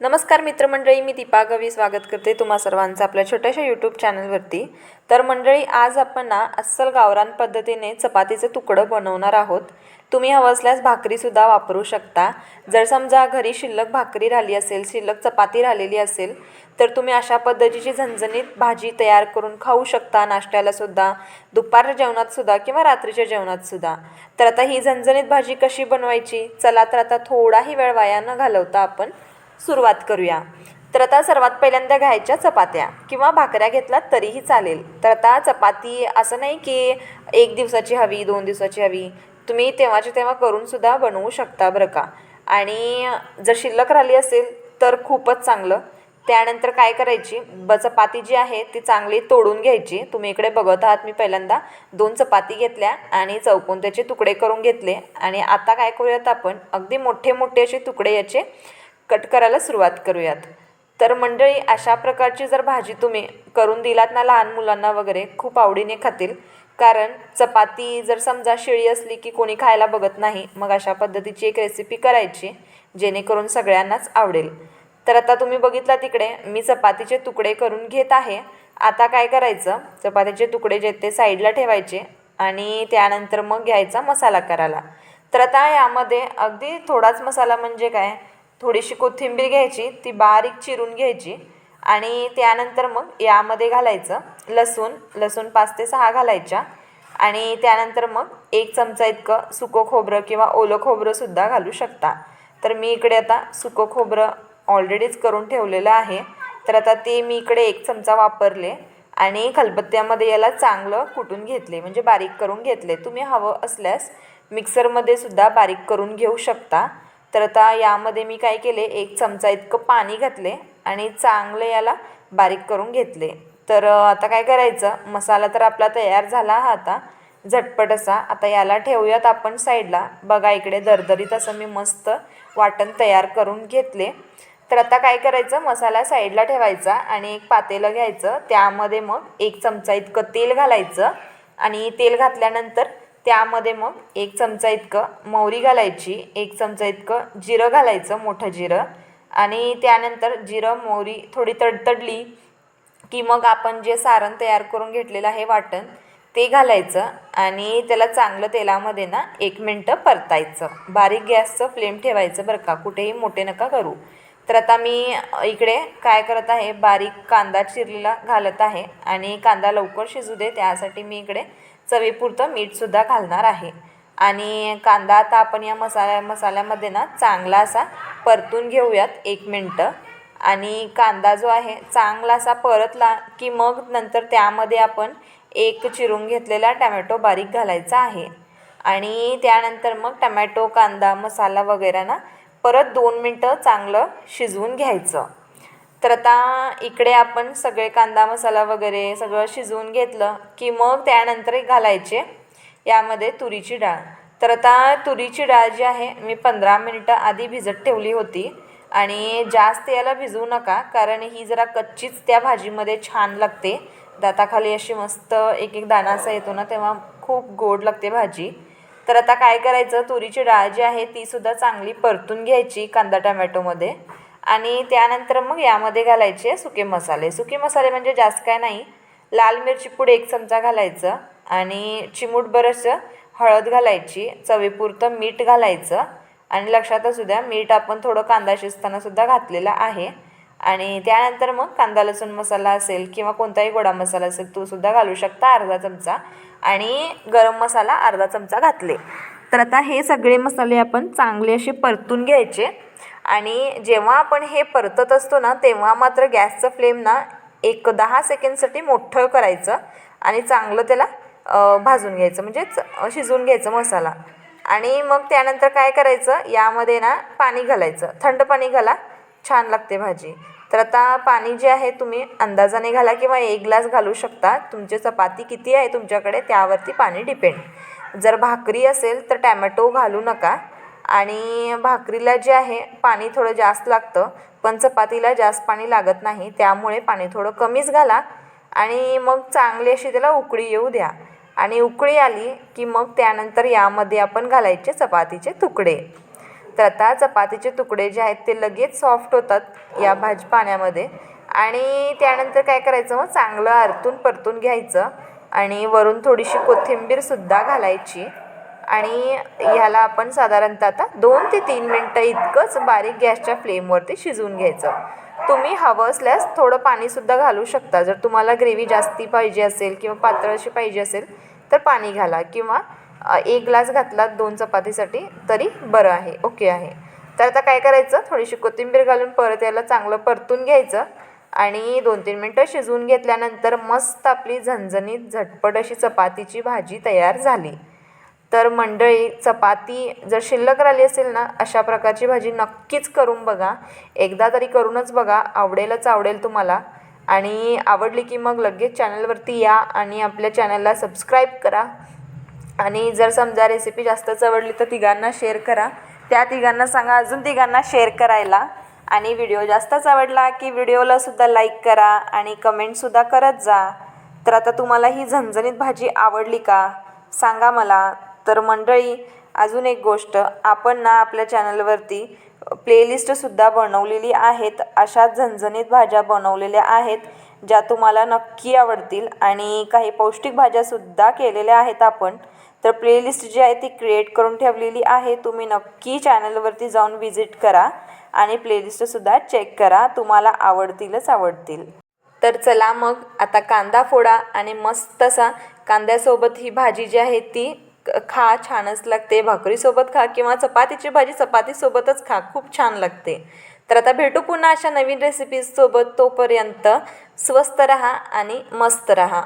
नमस्कार मित्रमंडळी मी दीपा गवी स्वागत करते तुम्हा सर्वांचं आपल्या छोट्याशा यूट्यूब चॅनलवरती तर मंडळी आज आपण ना अस्सल गावरान पद्धतीने चपातीचं तुकडं बनवणार आहोत. तुम्ही हवं असल्यास भाकरीसुद्धा वापरू शकता. जर समजा घरी शिल्लक भाकरी राहिली असेल शिल्लक चपाती राहिलेली असेल तर तुम्ही अशा पद्धतीची झणझणीत भाजी तयार करून खाऊ शकता नाश्त्यालासुद्धा दुपारच्या जेवणातसुद्धा किंवा रात्रीच्या जेवणातसुद्धा तर आता ही झणझणीत भाजी कशी बनवायची? चला तर आता थोडाही वेळ वाया न घालवता आपण सुरुवात करूया. तर आता सर्वात पहिल्यांदा घ्यायच्या चपात्या किंवा भाकऱ्या घेतलात तरीही चालेल. तर आता चपाती असं नाही की एक दिवसाची हवी दोन दिवसाची हवी. तुम्ही तेव्हाच्या तेव्हा करूनसुद्धा बनवू शकता बरं का. आणि जर शिल्लक राहिली असेल तर खूपच चांगलं. त्यानंतर काय करायची? ब चपाती जी आहे ती चांगली तोडून घ्यायची. तुम्ही इकडे बघत आहात मी पहिल्यांदा. दोन चपाती घेतल्या आणि चौकोन त्याचे तुकडे करून घेतले. आणि आता काय करूयात आपण? अगदी मोठे मोठे असे तुकडे याचे कट करायला सुरुवात करूयात. तर मंडळी अशा प्रकारची जर भाजी तुम्ही करून दिलात ना लहान मुलांना वगैरे खूप आवडीने खातील. कारण चपाती जर समजा शिळी असली की कोणी खायला बघत नाही मग अशा पद्धतीची एक रेसिपी करायची जेणेकरून सगळ्यांनाच आवडेल. तर आता तुम्ही बघितला तिकडे मी चपातीचे तुकडे करून घेत आहे. आता काय करायचं चपातीचे तुकडे जे ते साईडला ठेवायचे आणि त्यानंतर मग घ्यायचा मसाला करायला. तर आता यामध्ये अगदी थोडाच मसाला म्हणजे काय थोडीशी कोथिंबीर घ्यायची ती बारीक चिरून घ्यायची आणि त्यानंतर मग यामध्ये घालायचं लसूण लसूण पाच ते सहा घालायच्या आणि त्यानंतर मग एक चमचा इतकं सुकं खोबरं किंवा ओलं खोबरंसुद्धा घालू शकता. तर मी इकडे आता सुकं खोबरं ऑलरेडीच करून ठेवलेलं आहे. तर आता ते मी इकडे एक चमचा वापरले आणि खलबत्त्यामध्ये याला चांगलं कुटून घेतले म्हणजे बारीक करून घेतले. तुम्ही हवं असल्यास मिक्सरमध्ये सुद्धा बारीक करून घेऊ शकता. तर आता यामध्ये मी काय केले एक चमचा इतकं पाणी घातले आणि चांगलं याला बारीक करून घेतले. तर आता काय करायचं? मसाला तर आपला तयार झाला हा आता. झटपट असा. आता याला ठेवूयात आपण साईडला. बघा इकडे दरदरीत असं मी मस्त वाटण तयार करून घेतले. तर आता काय करायचं? मसाला साईडला ठेवायचा आणि एक पातेलं घ्यायचं. त्यामध्ये मग एक चमचा इतकं तेल घालायचं आणि तेल घातल्यानंतर त्यामध्ये मग एक चमचा इतकं मोहरी घालायची एक चमचा इतकं जिरं घालायचं मोठं जिरं. आणि त्यानंतर जिरं मोहरी थोडी तडतडली की मग आपण जे सारण तयार करून घेतलेलं आहे वाटण ते घालायचं आणि त्याला चांगलं तेलामध्ये ना एक मिनटं परतायचं. बारीक गॅसचं फ्लेम ठेवायचं बरं का कुठेही मोठे नका करू. तर आता मी इकडे काय करत आहे बारीक कांदा चिरलेला घालत आहे आणि कांदा लवकर शिजू दे त्यासाठी मी इकडे चवीपुरतं मीठसुद्धा घालणार आहे. आणि कांदा आता आपण या मसाल्या मसाल्यामध्ये ना चांगला असा परतून घेऊयात एक मिनटं. आणि कांदा जो आहे चांगला असा परतला की मग नंतर त्यामध्ये आपण एक चिरून घेतलेला टमॅटो बारीक घालायचा आहे. आणि त्यानंतर मग टमॅटो कांदा मसाला वगैरे ना परत दोन मिनटं चांगलं शिजवून घ्यायचं. तर आता इकडे आपण सगळे कांदा मसाला वगैरे सगळं शिजवून घेतलं की मग त्यानंतर घालायचे यामध्ये तुरीची डाळ. तर आता तुरीची डाळ जी आहे मी पंधरा मिनटं आधी भिजत ठेवली होती आणि जास्त याला भिजवू नका कारण ही जरा कच्चीच त्या भाजीमध्ये छान लागते. दाताखाली अशी मस्त एक एक दाणा असा येतो ना तेव्हा खूप गोड लागते भाजी. तर आता काय करायचं तुरीची डाळ जी आहे तीसुद्धा चांगली परतून घ्यायची कांदा टमॅटोमध्ये. आणि त्यानंतर मग यामध्ये घालायचे सुके मसाले. सुके मसाले म्हणजे जास्त काय नाही. लाल मिरची पुढे एक चमचा घालायचं आणि चिमूट असं हळद घालायची चवीपुरतं मीठ घालायचं आणि लक्षात असू द्या मीठ आपण थोडं कांदा शिजतानासुद्धा घातलेला आहे. आणि त्यानंतर मग कांदा लसूण मसाला असेल किंवा कोणताही गोडा मसाला असेल तो सुद्धा घालू शकता अर्धा चमचा आणि गरम मसाला अर्धा चमचा घातले. तर आता हे सगळे मसाले आपण चांगले असे परतून घ्यायचे. आणि जेव्हा आपण हे परतत असतो ना तेव्हा मात्र गॅसचं फ्लेम ना एक दहा सेकंडसाठी मोठं करायचं आणि चांगलं त्याला भाजून घ्यायचं म्हणजेच शिजवून घ्यायचं मसाला. आणि मग त्यानंतर काय करायचं यामध्ये ना पाणी घालायचं. थंड पाणी घाला छान लागते भाजी. तर आता पाणी जे आहे तुम्ही अंदाजाने घाला किंवा एक ग्लास घालू शकता. तुमची चपाती किती आहे तुमच्याकडे त्यावरती पाणी डिपेंड जर भाकरी असेल तर टॅमॅटो घालू नका. आणि भाकरीला जे आहे पाणी थोडं जास्त लागतं पण चपातीला जास्त पाणी लागत नाही त्यामुळे पाणी थोडं कमीच घाला आणि मग चांगली अशी त्याला उकळी येऊ द्या. आणि उकळी आली की मग त्यानंतर यामध्ये आपण घालायचे चपातीचे तुकडे. तर आता चपातीचे तुकडे जे आहेत ते लगेच सॉफ्ट होतात या भाजी पाण्यामध्ये. आणि त्यानंतर काय करायचं मग? चांगलं आरतून परतून घ्यायचं आणि वरून थोडीशी कोथिंबीरसुद्धा घालायची. आणि ह्याला आपण साधारणतः आता दोन ते तीन मिनटं इतकंच बारीक गॅसच्या फ्लेमवरती शिजवून घ्यायचं. तुम्ही हवं असल्यास थोडं पाणीसुद्धा घालू शकता. जर तुम्हाला ग्रेव्ही जास्ती पाहिजे असेल किंवा पातळशी पाहिजे असेल तर पाणी घाला किंवा एक ग्लास घातला दोन चपातीसाठी तरी बरं आहे ओके आहे. तर आता काय करायचं? थोडीशी कोथिंबीर घालून परत याला चांगलं परतून घ्यायचं आणि दोन तीन मिनटं शिजवून घेतल्यानंतर मस्त आपली झणझणीत झटपट अशी चपातीची भाजी तयार झाली. तर मंडळी चपाती जर शिल्लक राहिली असेल ना अशा प्रकारची भाजी नक्कीच करून बघा. एकदा तरी करूनच बघा आवडेलच आवडेल तुम्हाला. आणि आवडली की मग लगेच चॅनलवरती या आणि आपल्या चॅनलला सबस्क्राईब करा. आणि जर समजा रेसिपी जास्तच आवडली तर तिघांना शेअर करा. त्या तिघांना सांगा अजून तिघांना शेअर करायला. आणि व्हिडिओ जास्तच आवडला की व्हिडिओलासुद्धा लाईक करा आणि कमेंटसुद्धा करत जा. तर आता तुम्हाला ही झणझणीत भाजी आवडली का? सांगा मला. तर मंडळी अजून एक गोष्ट. आपण ना आपल्या चॅनलवरती प्लेलिस्टसुद्धा बनवलेली आहेत. अशा झणझणीत भाज्या बनवलेल्या आहेत ज्या तुम्हाला नक्की आवडतील. आणि काही पौष्टिक भाज्यासुद्धा केलेल्या आहेत आपण. तर प्लेलिस्ट जी आहे ती क्रिएट करून ठेवलेली आहे. तुम्ही नक्की चॅनलवरती जाऊन व्हिजिट करा आणि प्लेलिस्टसुद्धा चेक करा. तुम्हाला आवडतीलच आवडतील. तर चला मग आता कांदा फोडा आणि मस्त असा कांद्यासोबत ही भाजी जी आहे ती खा छानच लागते. भाकरीसोबत खा किंवा चपातीची भाजी चपातीसोबतच खा. खूप छान लागते. तर आता भेटू पुन्हा अशा नवीन रेसिपीजसोबत तोपर्यंत स्वस्त रहा आणि मस्त रहा.